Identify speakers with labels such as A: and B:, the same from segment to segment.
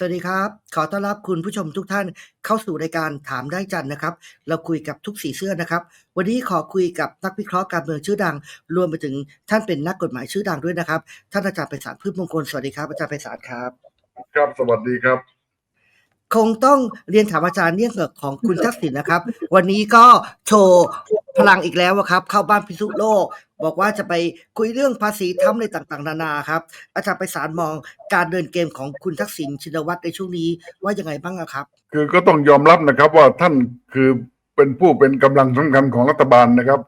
A: สวัสดีครับ ขอต้อนรับคุณผู้ชมทุกท่านเข้าสู่รายการถามได้จันทร์นะครับ เราคุยกับทุกสีเสื้อนะครับ วันนี้ขอคุยกับนักวิเคราะห์การเมืองชื่อดัง รวมไปถึงท่านเป็นนักกฎหมายชื่อดังด้วยนะครับ ท่านอาจารย์ไพศาลพืชมงคล สวัสดีครับ อาจารย์ไพศาลครับ
B: ครับสวัสดีครับ
A: คงต้องเรียนถามอาจารย์เรื่องของคุณทักษิณนะครับ วันนี้ก็โชว์พลังอีกแล้วอะครับ เข้าบ้านพิษณุโลก บอกว่าจะไปคุยเรื่องภาษีทำอะไรต่างๆ นานาครับ อาจารย์ไพศาลมองการเดินเกมของคุณทักษิณชินวัตรในช่วงนี้ว่ายังไงบ้างครับ
B: คือก็ต้องยอมรับนะครับว่าท่านคือเป็นผู้เป็นกำลังสำคัญของรัฐบาลนะครับ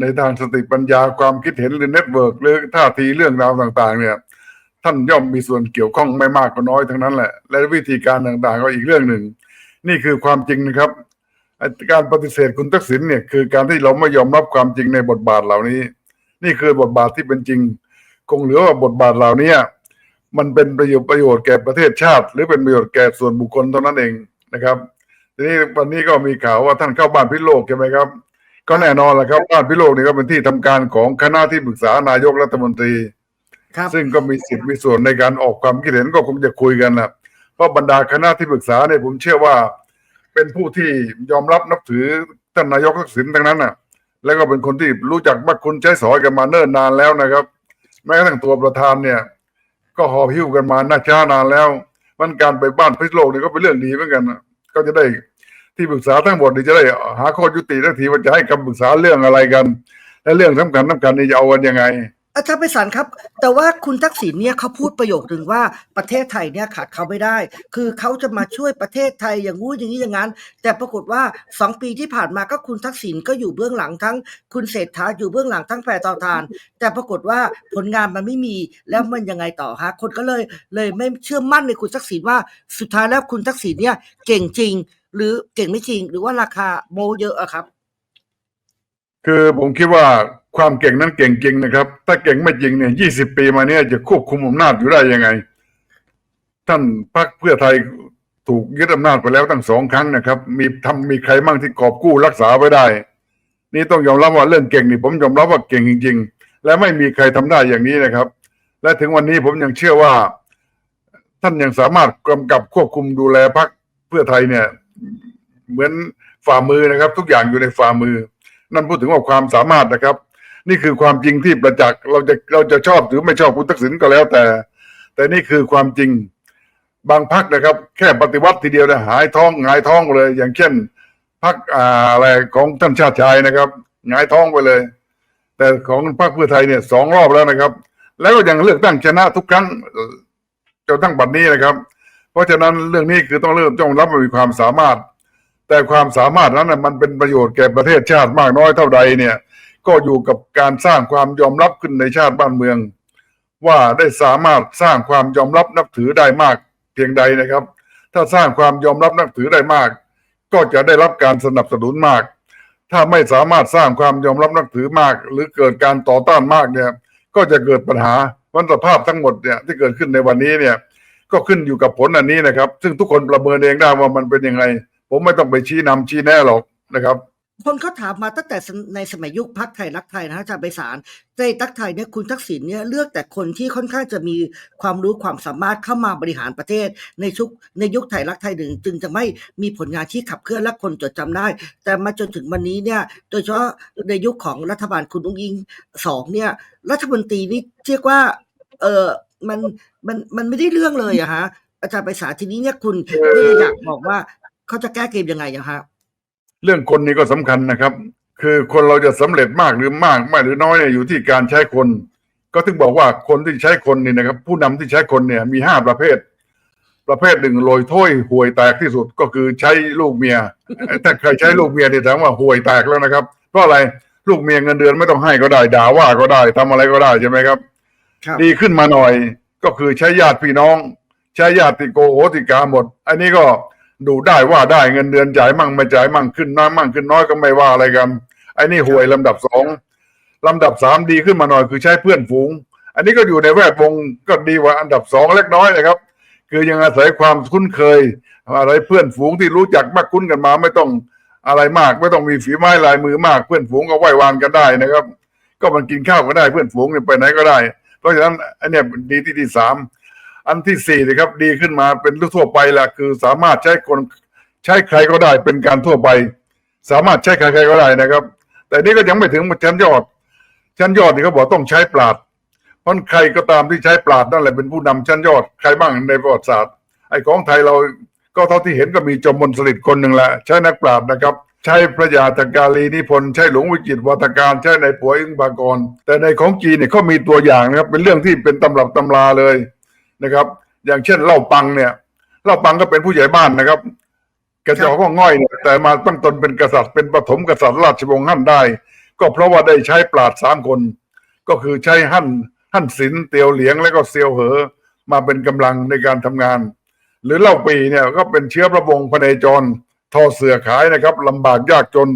B: ในทางสติปัญญาความคิดเห็นหรือเน็ตเวิร์กหรือท่าทีเรื่องราวต่างๆ เนี่ย ท่านย่อมมีส่วนเกี่ยวข้องไม่มากก็น้อยทั้งนั้นแหละ และวิธีการต่างๆ ก็อีกเรื่องหนึ่ง นี่คือความจริงนะครับการปฏิเสธคุณทักษิณเนี่ยคือการที่เราไม่ยอมรับความจริงในบทบาทเหล่านี้ นี่คือบทบาทที่เป็นจริง คงเหลือว่าบทบาทเหล่านี้มันเป็นประโยชน์ประโยชน์แก่ประเทศชาติ หรือเป็นประโยชน์แก่ส่วนบุคคลเท่านั้นเองนะครับทีนี้วันนี้ก็มีข่าวว่าท่านเข้าบ้านพิโลกใช่ไหมครับ ก็แน่นอนแหละครับบ้านพิโลกนี่ก็เป็นที่ทำการของคณะที่ปรึกษานายกรัฐมนตรี
A: ครับ
B: ซึ่งก็มีสิทธิ์มีส่วนในการออกความคิดเห็นก็คงจะคุยกันนะเพราะบรรดาคณะที่ปรึกษาเนี่ยผมเชื่อว่า เป็นผู้ที่ยอมรับนับถือท่านนายกทักษิณทั้งนั้นน่ะ แล้วก็เป็นคนที่รู้จักมักคุณใช้สอยกันมาเนิ่นนานแล้วนะครับ แม้กระทั่งตัวประธานเนี่ย ก็หอบหิ้วกันมาน่าช้านานแล้ว มันการไปบ้านพิษโลกนี่ก็เป็นเรื่องดีเหมือนกันนะก็จะได้ที่ปรึกษาทั้งหมดนี่จะได้หาข้อยุติทันทีว่าจะให้คำปรึกษาเรื่องอะไรกัน และเรื่องสำคัญสำคัญนี่จะเอากันยังไง
A: อาจารย์ไพศาลครับ แต่ว่าคุณทักษิณเนี่ยเขาพูดประโยคหนึ่งว่าประเทศไทยเนี่ยขาดเขาไม่ได้ คือเขาจะมาช่วยประเทศไทยอย่างงู้นอย่างนี้อย่างนั้น แต่ปรากฏว่าสองปีที่ผ่านมาก็คุณทักษิณก็อยู่เบื้องหลังทั้ง คุณเศรษฐาอยู่เบื้องหลังทั้งแพรต่อทาน แต่ปรากฏว่าผลงานมันไม่มีแล้วมันยังไงต่อฮะคนก็เลยเลยไม่เชื่อมั่นในคุณทักษิณว่าสุดท้ายแล้วคุณทักษิณเนี่ยเก่งจริง หรือเก่งไม่จริง หรือว่าราคาโมเยอะอะครับ
B: คือผมคิดว่า ความเก่งนั้นเก่งจริงนะครับ ถ้าเก่งไม่จริงเนี่ยยี่สิบปีมาเนี่ยจะควบคุมอำนาจอยู่ได้ยังไง ท่านพรรคเพื่อไทยถูกยึดอำนาจไปแล้วตั้งสองครั้งนะครับ มีทำมีใครมั่งที่กอบกู้รักษาไว้ได้ นี่ต้องยอมรับว่าเรื่องเก่งนี่ผมยอมรับว่าเก่งจริง ๆ และไม่มีใครทำได้อย่างนี้นะครับ และถึงวันนี้ผมยังเชื่อว่า ท่านยังสามารถกำกับควบคุมดูแลพรรคเพื่อไทยเนี่ย เหมือนฝ่ามือนะครับ ทุกอย่างอยู่ในฝ่ามือ นั่นพูดถึงว่าความสามารถนะครับ นี่คือความจริงที่ประจักษ์เราจะเราจะชอบหรือไม่ชอบคุณทักษิณก็แล้วแต่ แต่นี่คือความจริงบางพักนะครับ แค่ปฏิวัติทีเดียวนี่ยหายท้องหงายท้องเลย อย่างเช่นพักออะไรของท่านชาติชายนะครับหงายท้องไปเลย แต่ของพรรคเพื่อไทยเนี่ยสองรอบแล้วนะครับ แล้วก็ยังเลือกตั้งชนะทุกครั้งจนทั้งบัดนี้นะครับ เพราะฉะนั้นเรื่องนี้คือต้องเริ่มต้องรับว่ามีความสามารถ แต่ความสามารถนั้นนะมันเป็นประโยชน์แก่ประเทศชาติมากน้อยเท่าใดเนี่ย ก็อยู่กับการสร้างความยอมรับขึ้นในชาติบ้านเมือง ว่าได้สามารถสร้างความยอมรับนับถือได้มากเพียงใดนะครับ ถ้าสร้างความยอมรับนับถือได้มาก ก็จะได้รับการสนับสนุนมาก ถ้าไม่สามารถสร้างความยอมรับนับถือมาก หรือเกิดการต่อต้านมากเนี่ยก็จะเกิดปัญหาวันสภาพทั้งหมดเนี่ยที่เกิดขึ้นในวันนี้เนี่ยก็ขึ้นอยู่กับผลอันนี้นะครับ ซึ่งทุกคนประเมินเองได้ว่ามันเป็นยังไง ผมไม่ต้องไปชี้นำชี้แนะหรอกนะครับ
A: คนเขาถามมาตั้งแต่ในสมัยยุคพักไทยรักไทยนะฮะอาจารย์ไพศาลในทักไทยเนี่ยคุณทักษิณเนี่ยเลือกแต่คนที่ค่อนข้างจะมีความรู้ความสามารถเข้ามาบริหารประเทศ ในชุกในยุคไทยรักไทยหนึ่งจึงจะไม่มีผลงานที่ขับเคลื่อนและคนจดจำได้ แต่มาจนถึงวันนี้เนี่ยโดยเฉพาะในยุคของรัฐบาลคุณอุ้งอิงสองเนี่ยรัฐมนตรีนี่เรียกว่าเออมันมันมันไม่ได้เรื่องเลยอะฮะอาจารย์ไพศาลทีนี้เนี่ยคุณ
B: เออ
A: อยากบอกว่าเขาจะแก้เกมยังไงอะฮะ
B: เรื่องคนนี้ก็สำคัญนะครับ คือคนเราจะสำเร็จมากหรือมากไม่หรือน้อยเนี่ยอยู่ที่การใช้คน ก็ถึงบอกว่าคนที่ใช้คนนี่นะครับ ผู้นำที่ใช้คนเนี่ยมีห้าประเภท ประเภทหนึ่งโรยถ้วยห่วยแตกที่สุดก็คือใช้ลูกเมียถ้าใครใช้ลูกเมียเนี่ยแสดงว่าห่วยแตกแล้วนะครับเพราะอะไรลูกเมียเงินเดือนไม่ต้องให้ก็ได้ด่าว่าก็ได้ทำอะไรก็ได้ใช่ไหมครับ
A: ครับ
B: ดีขึ้นมาหน่อยก็คือใช้ญาติพี่น้อง ใช้ญาติโกโหติกาหมด อันนี้ก็ ดูได้ว่าได้เงินเดือนจ่ายมั่งไม่จ่ายมั่งขึ้นน้อยมั่งขึ้นน้อยก็ไม่ว่าอะไรกันไอ้นี่ห่วยลำดับสองลำดับสามดีขึ้นมาหน่อยคือใช้เพื่อนฝูง อันนี้ก็อยู่ในแวดวงก็ดีกว่าอันดับสองเล็กน้อยนะครับ คือยังอาศัยความคุ้นเคย อะไรเพื่อนฝูงที่รู้จักมากคุ้นกันมา ไม่ต้องอะไรมาก ไม่ต้องมีฝีไม้ลายมือมาก เพื่อนฝูงก็ไหว้วานกันได้นะครับ ก็มันกินข้าวก็ได้เพื่อนฝูงไปไหนก็ได้ เพราะฉะนั้นอันนี้ดีที่ที่สาม อันที่สี่นะครับดีขึ้นมาเป็นทั่วไปแหละคือสามารถใช้คนใช้ใครก็ได้เป็นการทั่วไป สามารถใช้ใครๆก็ได้นะครับ แต่นี่ก็ยังไม่ถึงชั้นยอด ชั้นยอดนี่เขาบอกต้องใช้ปราดเพราะใครก็ตามที่ใช้ปราดนั่นแหละเป็นผู้นำชั้นยอดใครบ้างในประวัติศาสตร์ไอ้ของไทยเราก็เท่าที่เห็นก็มีจอมพลสฤษดิ์คนหนึ่งแหละใช้นักปราดนะครับใช้พระยาตกาลีนิพนธ์ใช้หลวงวิจิตรวัฒการใช้ในปัวอิงบากร แต่ในของจีนเนี่ยเขามีตัวอย่างนะครับเป็นเรื่องที่เป็นตำรับตำราเลย นะครับ อย่างเช่นเล่าปังเนี่ยเล่าปังก็เป็นผู้ใหญ่บ้านนะครับแกจะก็ง่อยเนี่ยแต่มาตั้งตนเป็นกษัตริย์เป็นปฐมกษัตริย์ราชวงศ์ฮั่นได้ ก็เพราะว่าได้ใช้ปราดสามคน ก็คือใช้ฮั่นฮั่นศิลเตียวเหลียงและก็เซียวเหอมาเป็นกำลังในการทำงาน หรือเล่าปีเนี่ยก็เป็นเชื้อพระวงศ์พระเนจรทอเสือขายนะครับลำบากยากจน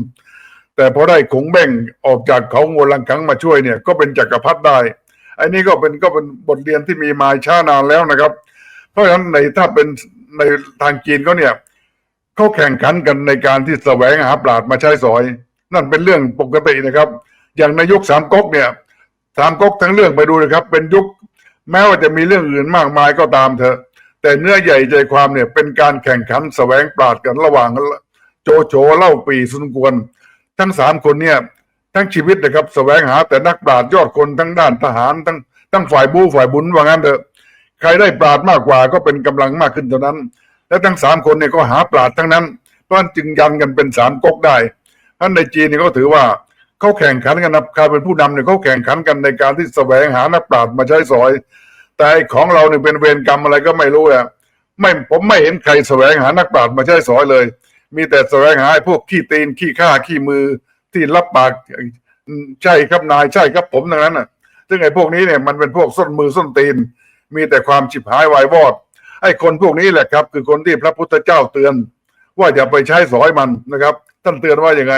B: แต่พอได้ขงเบ้งออกจากเขางวลังคังมาช่วยเนี่ย ก็เป็นจักรพรรดิได้ อันนี้ก็เป็นก็เป็นบทเรียนที่มีมาช้านานแล้วนะครับ เพราะฉะนั้นในถ้าเป็นในทางจีนเขาเนี่ยเขาแข่งขันกันในการที่แสวงหาปราดมาใช้สอย นั่นเป็นเรื่องปกตินะครับ อย่างในยุคสามก๊กเนี่ยสามก๊กทั้งเรื่องไปดูนะครับ เป็นยุคแม้ว่าจะมีเรื่องอื่นมากมายก็ตามเถอะ แต่เนื้อใหญ่ใจความเนี่ยเป็นการแข่งขันแสวงปราดกันระหว่างโจโฉเล่าปีสุนกวน ทั้งสามคนเนี่ย ทั้งชีวิตนะครับแสวงหาแต่นักปราดยอดคนทั้งด้านทหารทั้งทั้งฝ่ายบูฝ่ายบุญว่างั้นเถอะใครได้ปราดมากกว่าก็เป็นกำลังมากขึ้นเท่านั้น และทั้งสามคนเนี่ยก็หาปราดทั้งนั้น เพราะฉะนั้นจึงยันกันเป็นสามก๊กได้ท่านในจีนเนี่ยก็ถือว่าเขาแข่งขันกันนะใครเป็นผู้นำเนี่ยเขาแข่งขันกันในการที่แสวงหานักปราดมาใช้สอย แต่ของเราเนี่ยเป็นเวรกรรมอะไรก็ไม่รู้อะไม่ผมไม่เห็นใครแสวงหานักปราชญ์มาใช้สอยเลย มีแต่แสวงหาพวกขี้ตีนขี้ข้าขี้มือ ที่รับปากใช่ครับนายใช่ครับผมทั้งนั้นน่ะ ซึ่งไอ้พวกนี้เนี่ยมันเป็นพวกส้นมือส้นตีน มีแต่ความฉิบหายวายวอดไอ้คนพวกนี้แหละครับ คือคนที่พระพุทธเจ้าเตือน ว่าอย่าไปใช้สอยมันนะครับ ท่านเตือนว่าอย่างไง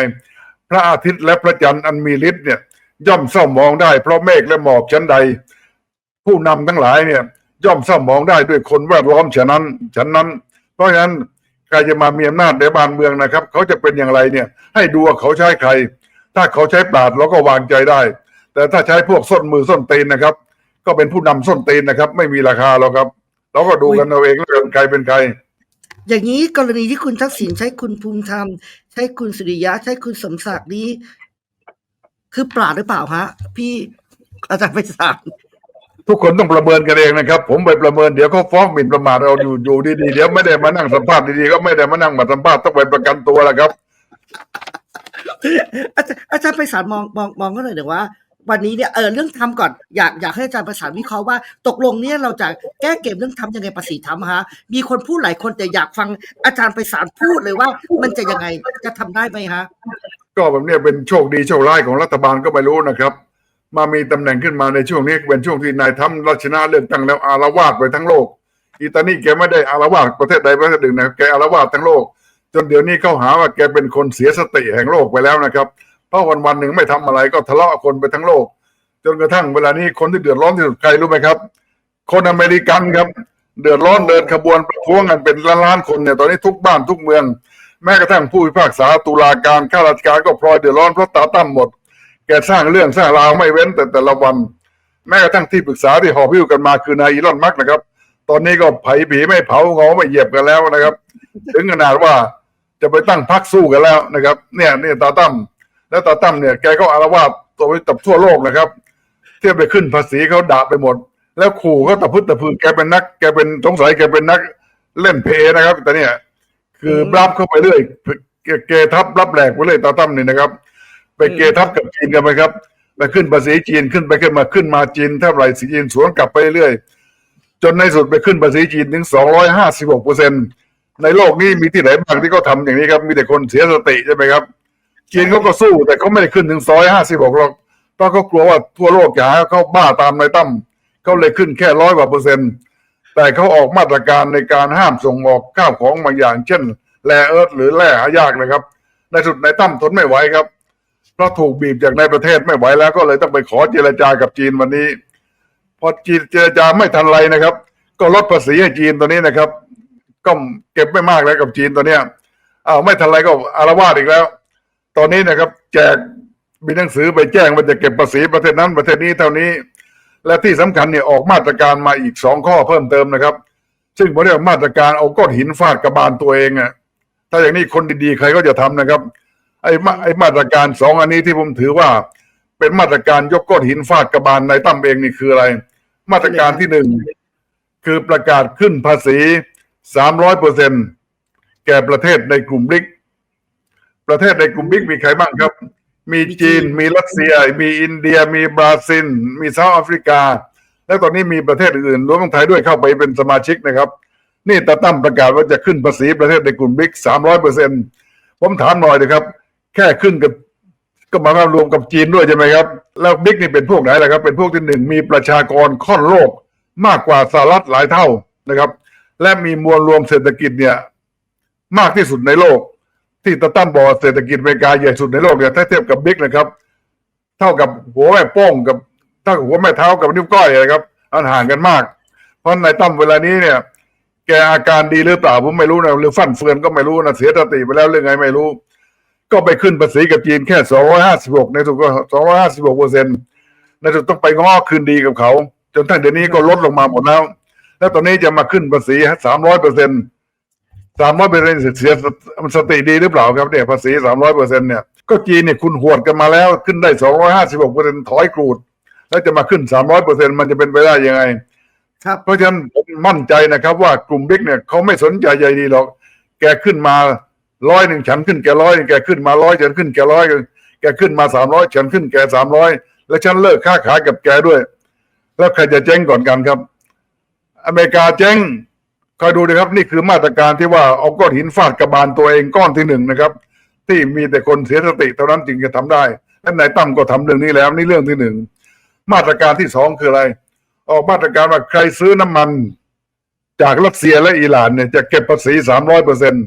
B: พระอาทิตย์และพระจันทร์อันมีฤทธิ์เนี่ย ย่อมเศร้ามองได้ เพราะเมฆและหมอกชั้นใด ผู้นำทั้งหลายเนี่ย ย่อมเศร้ามองได้ด้วยคนแวดล้อมฉะนั้นฉะนั้น เพราะฉะนั้น ใครจะมามีอำนาจในบ้านเมืองนะครับ เขาจะเป็นอย่างไรเนี่ย ให้ดูว่าเขาใช้ใคร ถ้าเขาใช้ปราดเราก็วางใจได้ แต่ถ้าใช้พวกส้นมือส้นตีนนะครับ ก็เป็นผู้นำส้นตีนนะครับ ไม่มีราคาหรอกครับ เราก็ดูกันเอาเองแล้วกันใครเป็นใคร
A: อย่างนี้กรณีที่คุณทักษิณใช้คุณภูมิธรรม ใช้คุณสุริยะ ใช้คุณสมศักดิ์นี้ คือปราดหรือเปล่าฮะพี่อาจารย์ไปสาร
B: ทุกคนต้องประเมินกันเองนะครับ ผมไปประเมินเดี๋ยวเขาฟ้องหมิ่นประมาทเราอยู่อยู่ดีๆเดี๋ยวไม่ได้มานั่งสัมภาษณ์ดีๆก็ไม่ได้มานั่งมาสัมภาษณ์ต้องไปประกันตัวแล้วครับ
A: อาจารย์อาจารย์ไปสารมองมองมองก็เลยเดี๋ยวว่า วันนี้เนี่ยเออเรื่องทำก่อนอยากอยากให้อาจารย์ประสานวิเคราะห์ว่าตกลงเนี่ยเราจะแก้เกมเรื่องทำยังไงประสีทำฮะ มีคนพูดหลายคนแต่อยากฟังอาจารย์ไปสารพูดเลยว่า มันจะยังไงจะทำได้ไหมฮะ
B: ก็แบบเนี้ยเป็นโชคดีโชคร้ายของรัฐบาลก็ไม่รู้นะครับ มามีตำแหน่งขึ้นมาในช่วงนี้เป็นช่วงที่นายทำรัชนะเลือกตั้งแล้วอารวาสไปทั้งโลกอีตานี่แกไม่ได้อารวาสประเทศใดประเทศหนึ่งนะแกอารวาสทั้งโลก จนเดี๋ยวนี้เขาหาว่าแกเป็นคนเสียสติแห่งโลกไปแล้วนะครับ เพราะวันวันหนึ่งไม่ทำอะไรก็ทะเลาะคนไปทั้งโลก จนกระทั่งเวลานี้คนที่เดือดร้อนที่สุดใครรู้ไหมครับ คนอเมริกันครับ เดือดร้อนเดินขบวนประท้วงกันเป็นล้านล้านๆคนเนี่ยตอนนี้ทุกบ้านทุกเมือง แม้กระทั่งผู้พิพากษาตุลาการข้าราชการก็พลอยเดือดร้อนเพราะตาตั้มหมด แกสร้างเรื่องสร้างราวไม่เว้นแต่แต่ละวัน แม้กระทั่งที่ปรึกษาที่หอบพิ้วกันมาคือนายอีลอนมัสก์นะครับ ตอนนี้ก็ไผ่ผีไม่เผางอไม่เหยียบกันแล้วนะครับ ถึงขนาดว่าจะไปตั้งพักสู้กันแล้วนะครับ เนี่ยเนี่ยตาตั้มแล้วตาตั้มเนี่ยแกก็อารวาสตัวไปตับทั่วโลกนะครับ เที่ยวไปขึ้นภาษีเขาด่าไปหมด แล้วขู่เขาตะพึดตะพือแกเป็นนัก แกเป็นสงสัยแกเป็นนักเล่นเพลย์นะครับ แต่เนี่ย คือ
A: อืม
B: รับเข้าไปเรื่อยเกเกทับรับแหลกไปเรื่อยตาตั้มนี่นะครับ ไปเกทับกับจีนกันไปครับไปขึ้นภาษีจีนขึ้นไปขึ้นมาขึ้นมาจีนเท่าไหร่สีจีนสวนกลับไปเรื่อยจนในสุดไปขึ้นภาษีจีนถึงสองร้อยห้าสิบหกเปอร์เซ็นในโลกนี้มีที่ไหนบ้างที่เขาทำอย่างนี้ครับ มีแต่คนเสียสติใช่ไหมครับจีนเขาก็สู้แต่เขาไม่ได้ขึ้นถึงร้อยห้าสิบหกหรอกเพราะเขากลัวว่าทั่วโลกจะหาเขาบ้าตามนายตั้มเขาเลยขึ้นแค่ร้อยกว่าเปอร์เซ็นต์แต่เขาออกมาตรการในการห้ามส่งออกข้าวของบางอย่าง เช่นแร่เอิร์ธหรือแร่หายากนะครับ ในสุดนายตั้มทนไม่ไหวครับ ราะถูกบีบจากในประเทศไม่ไหวแล้วก็เลยต้องไปขอเจรจากับจีนวันนี้ พอจีนเจรจาไม่ทันไรนะครับ ก็ลดภาษีให้จีนตัวนี้นะครับ ก็เก็บไม่มากแล้วกับจีนตัวเนี้ยอ้าวไม่ทันไรก็อารวาสอีกแล้ว ตอนนี้นะครับ แจกมีหนังสือไปแจ้งว่าจะเก็บภาษีประเทศนั้นประเทศนี้เท่านี้ และที่สำคัญเนี่ยออกมาตรการมาอีกสองข้อเพิ่มเติมนะครับ ซึ่งผมเรียกมาตรการเอาก้อนหินฟาดกระบาลตัวเองอะถ้าอย่างนี้คนดีๆใครก็จะทำนะครับ ไอ้มาไอ้มาตรการสองอันนี้ที่ผมถือว่า เป็นมาตรการยกก้อนหินฟาดกระบาลในตั้มเองนี่คืออะไร มาตรการที่หนึ่งคือประกาศขึ้นภาษีสามร้อยเปอร์เซ็นแก่ประเทศในกลุ่มบริกประเทศในกลุ่มบริกมีใครบ้างครับ มีจีนมีรัสเซีย มีอินเดีย มีบราซิล มีเซาท์แอฟริกา และตอนนี้มีประเทศอื่นรวมทั้งไทยด้วยเข้าไปเป็นสมาชิกนะครับ นี่ตาตั้มประกาศว่าจะขึ้นภาษีประเทศในกลุ่มบริกสามร้อยเปอร์เซ็นผมถามหน่อยนะครับ แค่ขึ้นกับก็มายความรวมกับจีนด้วยใช่ไหมครับ แล้วบิ๊กนี่เป็นพวกไหนล่ะครับ เป็นพวกที่หนึ่งมีประชากรค่อนโลกมากกว่าสหรัฐหลายเท่านะครับ และมีมวลรวมเศรษฐกิจเนี่ย มากที่สุดในโลก ที่ตะตั้มบอกเศรษฐกิจอเมริกาใหญ่สุดในโลกเนี่ยถ้าเทียบกับบิ๊กนะครับ เท่ากับหัวแม่โป้งกับเท่ากับหัวแม่เท้ากับนิ้วก้อยนะครับอันห่างกันมาก เพราะในตั้มเวลานี้เนี่ย แกอาการดีหรือเปล่าผมไม่รู้นะหรือฟั่นเฟือนก็ไม่รู้นะเสียสติไปแล้วเรื่องไงไม่รู้ ก็ไปขึ้นภาษีกับจีนแค่ 256 ในสุดก็ 256เปอร์เซ็นต์ในสุดต้องไปง้อคืนดีกับเขา จนทั้งเดี๋ยวนี้ก็ลดลงมาหมดแล้ว แล้วตอนนี้จะมาขึ้นภาษี 300เปอร์เซ็นต์300เปอร์เซ็นต์เสียสติดีหรือเปล่าครับเนี่ยภาษี300เปอร์เซ็นต์เนี่ยก็จีนเนี่ยคุณหวดกันมาแล้วขึ้นได้256เปอร์เซ็นต์ถอยกรูด แล้วจะมาขึ้น300เปอร์เซ็นต์มันจะเป็นไปได้ยังไง
A: ครับ
B: เพราะฉะนั้นผมมั่นใจนะครับว่ากลุ่มบิ๊กเนี่ยเขาไม่สนใจใยดีหรอก แกขึ้นมา ร้อยหนึ่งฉันขึ้นแกร้อยแกขึ้นมาร้อยฉันขึ้นแกร้อยแกขึ้นมาสามร้อยฉันขึ้นแกสามร้อยแล้วฉันเลิกค้าขายกับแกด้วย แล้วใครจะเจ๊งก่อนกันครับ อเมริกาเจ๊งคอยดูนะครับ นี่คือมาตรการที่ว่าเอาก้อนหินฟาดกระบาลตัวเองก้อนที่หนึ่งนะครับ ที่มีแต่คนเสียสติเท่านั้นจึงจะทำได้และนายตั้มก็ทำเรื่องนี้แล้ว นี่เรื่องที่หนึ่งมาตรการที่สองคืออะไร ออกมาตรการว่าใครซื้อน้ำมัน จากรัสเซียและอิหร่านเนี่ยจะเก็บภาษีสามร้อยเปอร์เซ็นต์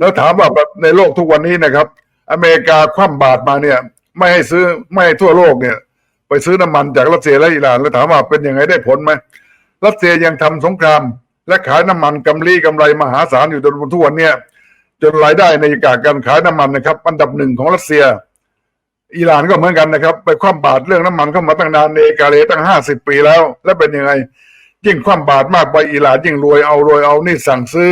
B: แล้วถามว่าในโลกทุกวันนี้นะครับ อเมริกาคว่ำบาตรมาเนี่ย ไม่ให้ซื้อไม่ให้ทั่วโลกเนี่ย ไปซื้อน้ำมันจากรัสเซียและอิหร่าน แล้วถามว่าเป็นยังไงได้ผลไหมรัสเซียยังทำสงคราม และขายน้ำมันกำไรกำไรมหาศาลอยู่จนทุกวันเนี่ยจนรายได้ในการการขายน้ำมันนะครับ อันดับหนึ่งของรัสเซีย อิหร่านก็เหมือนกันนะครับ ไปคว่ำบาตรเรื่องน้ำมันเข้ามาตั้งนานในกาเลตั้งห้าสิบปีแล้ว แล้วเป็นยังไงยิ่งคว่ำบาตรมากไปอิหร่านยิ่งรวยเอารวยเอานี่สั่งซื้อ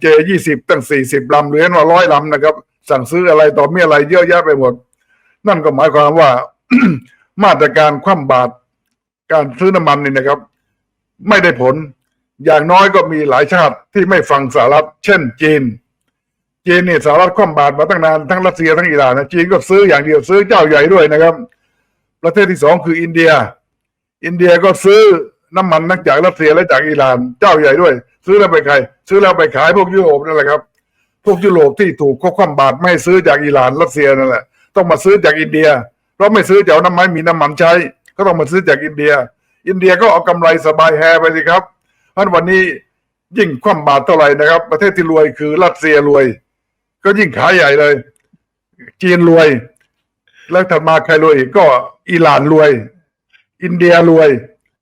B: เจยี่สิบตั้งสี่สิบลำเหรียญว่าร้อยลำนะครับ สั่งซื้ออะไรต่อมีอะไรเยอะแยะไปหมด นั่นก็หมายความว่า มาตรการคว่ำบาตรการซื้อน้ำมันนี่นะครับ ไม่ได้ผล อย่างน้อยก็มีหลายชาติที่ไม่ฟังสหรัฐ เช่น จีน จีนเนี่ยสหรัฐคว่ำบาตรมาตั้งนานทั้งรัสเซียทั้งอิหร่านนะจีนก็ซื้ออย่างเดียวซื้อเจ้าใหญ่ด้วยนะครับ ประเทศที่สองคืออินเดีย อินเดียก็ซื้อน้ำมันทั้งจากรัสเซียและจากอิหร่านเจ้าใหญ่ด้วย ซื้อแล้วไปใคร ซื้อแล้วไปขายพวกยุโรปนั่นแหละครับ พวกยุโรปที่ถูกควบคุมบาตรไม่ให้ซื้อจากอิหร่านรัสเซียนั่นแหละ ต้องมาซื้อจากอินเดีย เพราะไม่ซื้อจากน้ำมันมีน้ำมันใช้ ก็ต้องมาซื้อจากอินเดีย อินเดียก็เอากำไรสบายแฮไปสิครับเพราะวันนี้ยิ่งคว่ำบาตรเท่าไหร่นะครับ ประเทศที่รวยคือรัสเซียรวย ก็ยิ่งขายใหญ่เลย จีนรวย แล้วถัดมาใครรวยอีกก็อิหร่านรวย อินเดียรวย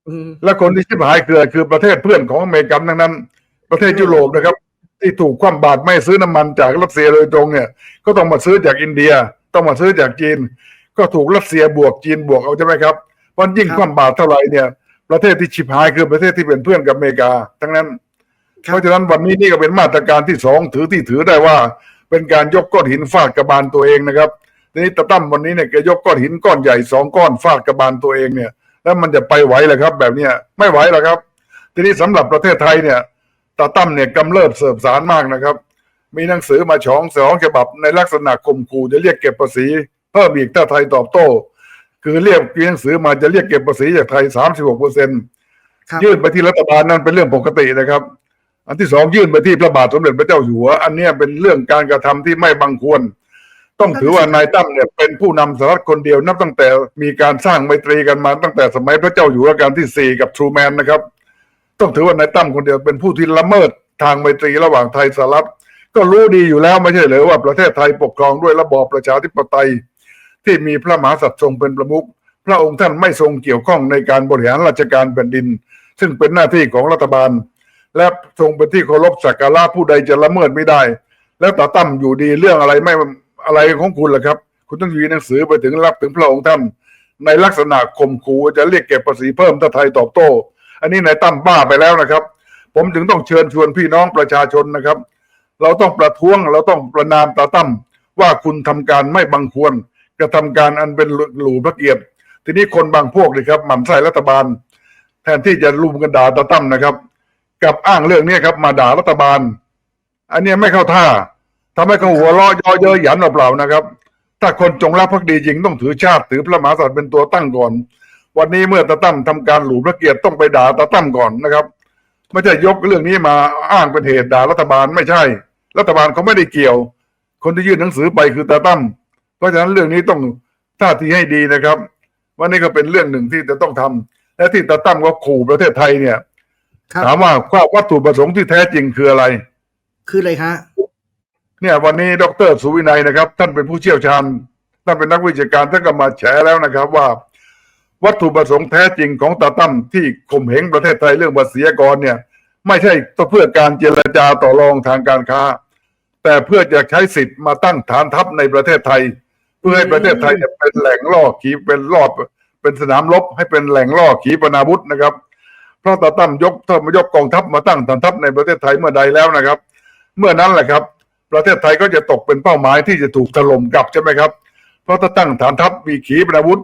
A: อืม
B: และคนที่ชิบหายคือคือประเทศเพื่อนของอเมริกันทั้งนั้น ประเทศยุโรปนะครับ ที่ถูกคว่ำบาตรไม่ซื้อน้ำมันจากรัสเซียโดยตรงเนี่ย ก็ต้องมาซื้อจากอินเดีย ต้องมาซื้อจากจีน ก็ถูกรัสเซียบวกจีนบวกเอาใช่ไหมครับเพราะยิ่งคว่ำบาตรเท่าไหร่เนี่ย ประเทศที่ชิบหายคือประเทศที่เป็นเพื่อนกับอเมริกา ทั้งนั้น
A: ครับ
B: เพราะฉะนั้นวันนี้นี่ก็เป็นมาตรการที่สองถือที่ถือได้ว่า เป็นการยกก้อนหินฟาดกระบาลตัวเองนะครับทีนี้ตะตั้มวันนี้เนี่ยแกยกก้อนหินก้อนใหญ่สองก้อนฟาดกระบาลตัวเองเนี่ย แล้วมันจะไปไหวเหรอครับ แบบเนี้ยไม่ไหวหรอกครับ ทีนี้สำหรับประเทศไทยเนี่ย ตาตั้มเนี่ยกำเริบเสิร์ฟสารมากนะครับ มีหนังสือมาฉองสองฉบับในลักษณะข่มขู่จะเรียกเก็บภาษีเพิ่มอีกถ้าไทยตอบโต้ คือเรียกมีหนังสือมาจะเรียกเก็บภาษีจากไทยสามสิบหกเปอร์เซ็นต์
A: ครับ
B: ยื่นไปที่รัฐบาลนั่นเป็นเรื่องปกตินะครับ อันที่สองยื่นไปที่พระบาทสมเด็จพระเจ้าอยู่หัว อันเนี้ยเป็นเรื่องการกระทำที่ไม่บังควร ต้องถือว่านายตั้มเนี่ยเป็นผู้นำสหรัฐคนเดียวนับตั้งแต่มีการสร้างไมตรีกันมาตั้งแต่สมัยพระเจ้าอยู่หัวรัชกาลที่สี่กับทรูแมนนะครับ ต้องถือว่านายตั้มคนเดียวเป็นผู้ที่ละเมิดทางไมตรีระหว่างไทยสหรัฐก็รู้ดีอยู่แล้วไม่ใช่เหรือว่าประเทศไทยปกครองด้วยระบอบประชาธิปไตย ที่มีพระมหากษัตริย์ทรงเป็นประมุขพระองค์ท่านไม่ทรงเกี่ยวข้องในการบริหารราชการแผ่นดิน ซึ่งเป็นหน้าที่ของรัฐบาล และทรงเป็นที่เคารพสักการะผู้ใดจะละเมิดไม่ได้ แล้วตาตั้มอยู่ดีเรื่องอะไรไม่อะไรของคุณล่ะครับ คุณต้องมีหนังสือไปถึงรับถึงพระองค์ท่าน ในลักษณะข่มขู่จะเรียกเก็บภาษีเพิ่มถ้าไทยตอบโต้ อันนี้นายตั้มบ้าไปแล้วนะครับ ผมถึงต้องเชิญชวนพี่น้องประชาชนนะครับ เราต้องประท้วงเราต้องประนามตาตั้มว่าคุณทำการไม่บังควร กระทำการอันเป็นหลู่พระเกียรติ ทีนี้คนบางพวกเลยครับหมั่นไส้รัฐบาล แทนที่จะรุมกันด่าตาตั้มนะครับกลับอ้างเรื่องนี้ครับ มาด่ารัฐบาล อันนี้ไม่เข้าท่าทำให้เขาหัวเราะเยอเย้ยหยันเปล่าๆนะครับ ถ้าคนจงรักภักดีจริงต้องถือชาติถือพระมหากษัตริย์เป็นตัวตั้งก่อน วันนี้เมื่อตาตั้มทำการหลู่พระเกียรติต้องไปด่าตาตั้มก่อนนะครับ ไม่ใช่ยกเรื่องนี้มาอ้างเป็นเหตุด่ารัฐบาลไม่ใช่ รัฐบาลเขาไม่ได้เกี่ยว คนที่ยื่นหนังสือไปคือตาตั้มเพราะฉะนั้นเรื่องนี้ต้องท่าทีให้ดีนะครับวันนี้ก็เป็นเรื่องหนึ่งที่จะต้องทำและที่ตาตั้มก็ขู่ประเทศไทยเนี่ย
A: ครับ
B: ถามว่าว่าวัตถุประสงค์ที่แท้จริงคืออะไร
A: คืออะไรฮะ
B: เนี่ยวันนี้ดรสุวินัยนะครับ ท่านเป็นผู้เชี่ยวชาญท่านเป็นนักวิชาการท่านก็มาแฉแล้วนะครับว่า วัตถุประสงค์แท้จริงของตาตั้มที่ข่มเหงประเทศไทยเรื่องภาษีกรเนี่ย ไม่ใช่เพื่อการเจรจาต่อรองทางการค้า แต่เพื่อจะใช้สิทธิ์มาตั้งฐานทัพในประเทศไทย เพื่อให้ประเทศไทยเนี่ยเป็นแหล่งล่อขีเป็นรอบเป็นสนามรบให้เป็นแหล่งล่อขีปนาวุธนะครับ เพราะตาตั้มยกถ้ามายกกองทัพมาตั้งฐานทัพในประเทศไทยเมื่อใดแล้วนะครับ เมื่อนั้นแหละครับ ประเทศไทยก็จะตกเป็นเป้าหมายที่จะถูกถล่มกลับใช่ไหมครับ เพราะถ้าตั้งฐานทัพมีขีปนาวุธ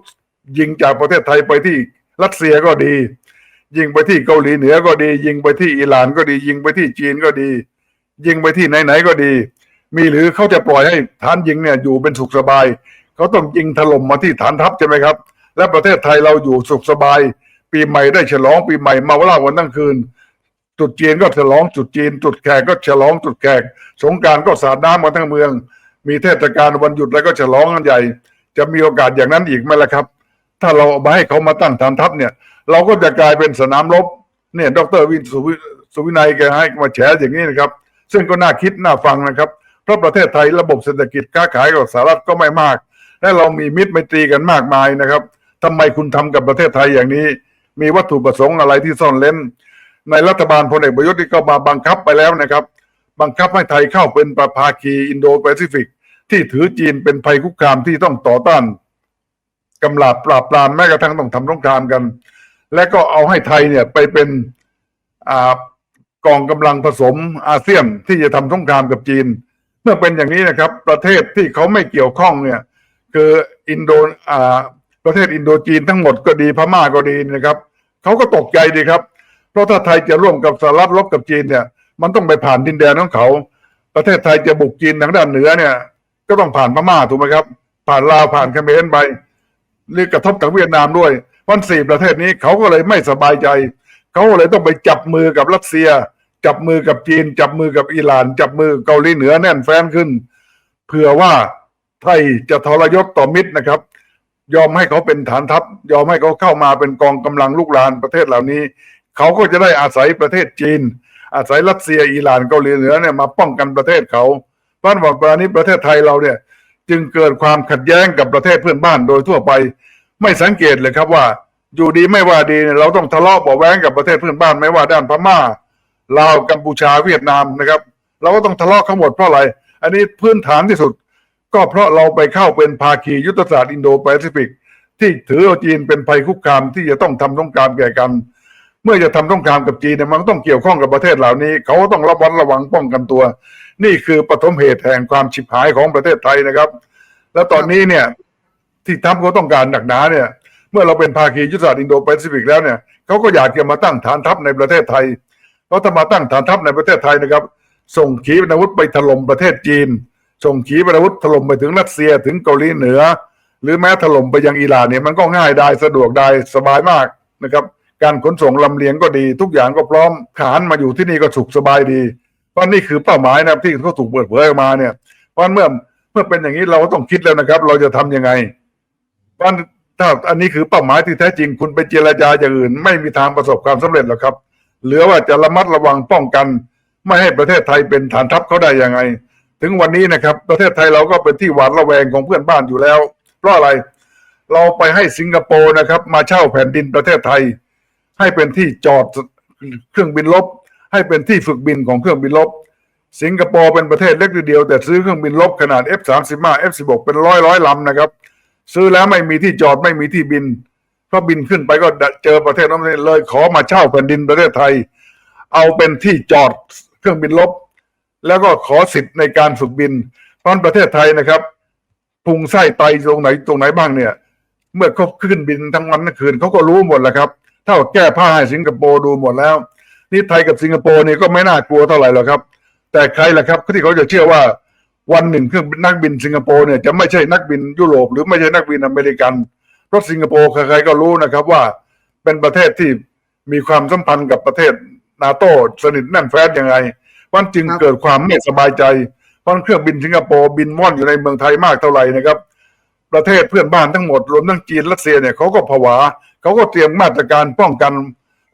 B: ยิงจากประเทศไทยไปที่รัสเซียก็ดี ยิงไปที่เกาหลีเหนือก็ดี ยิงไปที่อิหร่านก็ดี ยิงไปที่จีนก็ดี ยิงไปที่ไหนๆก็ดี มีหรือเขาจะปล่อยให้ฐานยิงเนี่ยอยู่เป็นสุขสบายเขาต้องยิงถล่มมาที่ฐานทัพใช่ไหมครับ และประเทศไทยเราอยู่สุขสบาย ปีใหม่ได้ฉลองปีใหม่มาเหล้าวันทั้งคืนจุดจีนก็ฉลองจุดจีนจุดแขกก็ฉลองจุดแขก สงการก็สาดน้ำมาทั้งเมือง มีเทศกาลวันหยุดแล้วก็ฉลองกันใหญ่ จะมีโอกาสอย่างนั้นอีกไหมล่ะครับ ถ้าเราเอามาให้เขามาตั้งฐานทัพเนี่ย เราก็จะกลายเป็นสนามรบเนี่ยดรวินสุวิสุวินัยแกให้มาแฉอย่างนี้นะครับ ซึ่งก็น่าคิดน่าฟังนะครับเพราะประเทศไทยระบบเศรษฐกิจค้าขายกับสหรัฐก็ไม่มาก และเรามีมิตรไมตรีกันมากมายนะครับทำไมคุณทำกับประเทศไทยอย่างนี้ มีวัตถุประสงค์อะไรที่ซ่อนเล้น ในรัฐบาลพลเอกประยุทธ์ที่ก็มาบังคับไปแล้วนะครับ บังคับให้ไทยเข้าเป็นประภาคีอินโดแปซิฟิกที่ถือจีนเป็นภัยคุกคามที่ต้องต่อต้าน กำลาบปราบปรามแม้กระทั่งต้องทำสงครามกัน และก็เอาให้ไทยเนี่ยไปเป็นอกองกำลังผสมอาเซียนที่จะทำสงครามกับจีน เมื่อเป็นอย่างนี้นะครับ ประเทศที่เขาไม่เกี่ยวข้องเนี่ย คืออินโดประเทศอินโดจีนทั้งหมดก็ดีพม่าก็ดีนะครับเขาก็ตกใจดีครับ เพราะถ้าไทยจะร่วมกับสหรัฐรบกับจีนเนี่ย มันต้องไปผ่านดินแดนของเขา ประเทศไทยจะบุกจีนทางด้านเหนือเนี่ย ก็ต้องผ่านพม่าถูกไหมครับ ผ่านลาวผ่านเขมรไป หรือกระทบกับเวียดนามด้วยวันสี่ประเทศนี้เขาก็เลยไม่สบายใจ เขาก็เลยต้องไปจับมือกับรัสเซีย จับมือกับจีน จับมือกับอิหร่าน จับมือเกาหลีเหนือแน่นแฟ้นขึ้น เผื่อว่าไทยจะทรยศต่อมิตรนะครับ ยอมให้เขาเป็นฐานทัพ ยอมให้เขาเข้ามาเป็นกองกำลังลูกหลานประเทศเหล่านี้ เขาก็จะได้อาศัยประเทศจีน อาศัยรัสเซียอิหร่านเกาหลีเหนือเนี่ยมาป้องกันประเทศเขาเพราะว่าตอนนี้ประเทศไทยเราเนี่ย จึงเกิดความขัดแย้งกับประเทศเพื่อนบ้านโดยทั่วไป ไม่สังเกตเลยครับว่า อยู่ดีไม่ว่าดีเราต้องทะเลาะเบาแว้งกับประเทศเพื่อนบ้านไม่ว่าด้านพม่าลาวกัมพูชาเวียดนามนะครับ เราก็ต้องทะเลาะทั้งหมดเพราะอะไร อันนี้พื้นฐานที่สุด ก็เพราะเราไปเข้าเป็นภาคียุทธศาสตร์อินโดแปซิฟิกที่ถือเอาจีนเป็นภัยคุกคามที่จะต้องทำสงครามแก่กัน เมื่อจะทำสงครามกับจีนเนี่ยมันต้องเกี่ยวข้องกับประเทศเหล่านี้ เขาต้องระวัดระวังป้องกันตัว นี่คือปฐมเหตุแห่งความฉิบหายของประเทศไทยนะครับ แล้วตอนนี้เนี่ย ที่ทรัมป์เขาต้องการหนักหนาเนี่ย เมื่อเราเป็นภาคียุทธศาสตร์อินโดแปซิฟิกแล้วเนี่ยเขาก็อยากจะมาตั้งฐานทัพในประเทศไทยเพราะถ้ามาตั้งฐานทัพในประเทศไทยนะครับ ส่งขีปนาวุธไปถล่มประเทศจีน ส่งขีปนาวุธถล่มไปถึงรัสเซียถึงเกาหลีเหนือ หรือแม้ถล่มไปยังอิหร่านเนี่ยมันก็ง่ายได้สะดวกได้สบายมากนะครับ การขนส่งลำเลียงก็ดี ทุกอย่างก็พร้อมขานมาอยู่ที่นี่ก็สุขสบายดี ราะนี่คือเป้าหมายนะครับที่เขาถูกเปิดเผยออกมาเนี่ย เพราะเมื่อเมื่อเป็นอย่างนี้เราก็ต้องคิดแล้วนะครับ เราจะทำยังไงเพราะถ้าอันนี้คือเป้าหมายที่แท้จริง คุณไปเจรจาอย่างอื่น ไม่มีทางประสบความสำเร็จหรอกครับ เหลือว่าจะระมัดระวังป้องกัน ไม่ให้ประเทศไทยเป็นฐานทัพเขาได้ยังไง ถึงวันนี้นะครับ ประเทศไทยเราก็เป็นที่หวาดระแวงของเพื่อนบ้านอยู่แล้ว เพราะอะไรเราไปให้สิงคโปร์นะครับ มาเช่าแผ่นดินประเทศไทย ให้เป็นที่จอดเครื่องบินรบ ให้เป็นที่ฝึกบินของเครื่องบินรบ สิงคโปร์เป็นประเทศเล็กนิดเดียว แต่ซื้อเครื่องบินรบขนาด F35 F16 เป็นร้อยร้อยลำนะครับ ซื้อแล้วไม่มีที่จอดไม่มีที่บินเพราะบินขึ้นไปก็เจอประเทศนั้นเลยขอมาเช่าแผ่นดินประเทศไทย เอาเป็นที่จอดเครื่องบินลบแล้วก็ขอสิทธิ์ในการฝึกบินเพราะฉะนั้นประเทศไทยนะครับพุงไส้ไตตรงไหนตรงไหนบ้างเนี่ย เมื่อเขาขึ้นบินทั้งวันทั้งคืนเขาก็รู้หมดแหละครับเท่าแก้ผ้าให้สิงคโปร์ดูหมดแล้ว นี่ไทยกับสิงคโปร์นี่ก็ไม่น่ากลัวเท่าไหร่หรอกครับ แต่ใครล่ะครับที่เขาจะเชื่อว่าวันหนึ่งเครื่องนักบินสิงคโปร์เนี่ยจะไม่ใช่นักบินยุโรป หรือไม่ใช่นักบินอเมริกัน เพราะสิงคโปร์ใครๆก็รู้นะครับว่าเป็นประเทศที่มีความสัมพันธ์กับประเทศนาโต้สนิทแน่นแฟ้นยังไงมันจึง
A: ครับ
B: เกิดความไม่สบายใจ เพราะเครื่องบินสิงคโปร์บินม่อนอยู่ในเมืองไทยมากเท่าไหร่นะครับ ประเทศเพื่อนบ้านทั้งหมดรวมทั้งจีนรัสเซียเนี่ยเขาก็ผวาเขาก็เตรียมมาตรการป้องกัน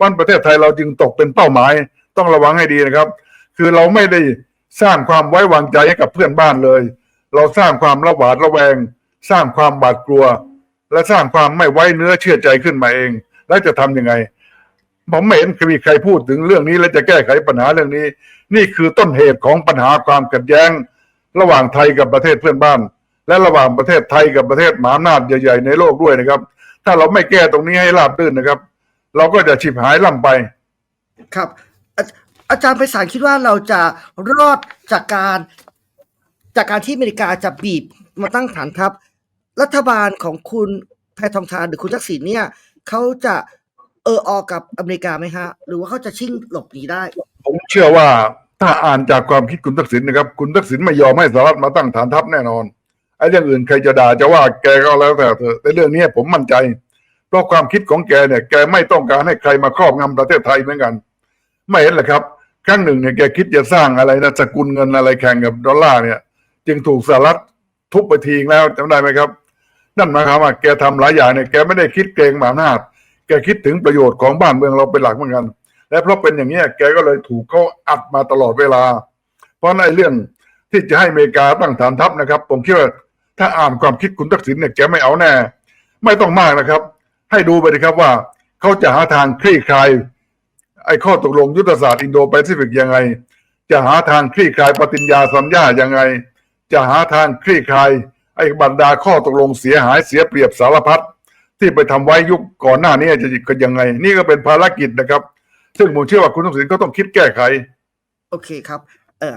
B: วันประเทศไทยเราจึงตกเป็นเป้าหมาย ต้องระวังให้ดีนะครับ คือเราไม่ได้สร้างความไว้วางใจให้กับเพื่อนบ้านเลย เราสร้างความระหวาดระแวง สร้างความบาดกลัว และสร้างความไม่ไว้เนื้อเชื่อใจขึ้นมาเอง แล้วจะทำยังไง ผมไม่เห็นมีใครพูดถึงเรื่องนี้ และจะแก้ไขปัญหาเรื่องนี้ นี่คือต้นเหตุของปัญหาความขัดแย้ง ระหว่างไทยกับประเทศเพื่อนบ้าน และระหว่างประเทศไทยกับประเทศมหาอำนาจใหญ่ ๆ ในโลกด้วยนะครับ ถ้าเราไม่แก้ตรงนี้ให้ราบรื่นนะครับ เราก็จะฉิบหายล่ำไป
A: ครับอาอาจารย์ไพศาลคิดว่าเราจะรอดจากการจากการที่อเมริกาจะบีบมาตั้งฐานทัพ รัฐบาลของคุณแพทองทานหรือคุณทักษิณเนี่ยเขาจะเออออกับอเมริกาไหมฮะ หรือว่าเขาจะชิ่งหลบหนีได้
B: ผมเชื่อว่าถ้าอ่านจากความคิดคุณทักษิณนะครับ คุณทักษิณไม่ยอมให้สหรัฐมาตั้งฐานทัพแน่นอนไอ้เรื่องอื่นใครจะด่าจะว่าแกก็แล้วแต่เถอะแต่เรื่องนี้ผมมั่นใจเพ ราะความคิดของแกเนี่ยแกไม่ต้องการให้ใครมาครอบงำประเทศไทยเหมือนกัน ไม่เห็นเหรอครับ ครั้งหนึ่งเนี่ยแกคิดจะสร้างอะไรนะสกุลเงินอะไรแข่งกับดอลลาร์เนี่ย จึงถูกสหรัฐทุบไปทิ้งแล้วจำได้ไหมครับ นั่นหมายความว่าแกทำหลายอย่างเนี่ยแกไม่ได้คิดเกรงมหาอำนาจแกคิดถึงประโยชน์ของบ้านเมืองเราเป็นหลักเหมือนกัน และเพราะเป็นอย่างนี้แกก็เลยถูกเขาอัดมาตลอดเวลา เพราะในเรื่องที่จะให้อเมริกาตั้งฐานทัพนะครับ ผมคิดว่าถ้าอ่านความคิดคุณทักษิณเนี่ยแกไม่เอาแน่ ไม่ต้องมากนะครับ ให้ดูไปเลยครับว่าเขาจะหาทางคลี่คลายไอ้ข้อตกลงยุทธศาสตร์อินโดแปซิฟิกยังไง จะหาทางคลี่คลายปฏิญญาสัญญายังไง จะหาทางคลี่คลายไอ้บรรดาข้อตกลงเสียหายเสียเปรียบสารพัดที่ไปทำไว้ยุคก่อนหน้านี้จะจะยังไง นี่ก็เป็นภารกิจนะครับ ซึ่งผมเชื่อว่าคุณทักษิณก็ต้องคิดแก้ไข
A: โอเคครับ เออ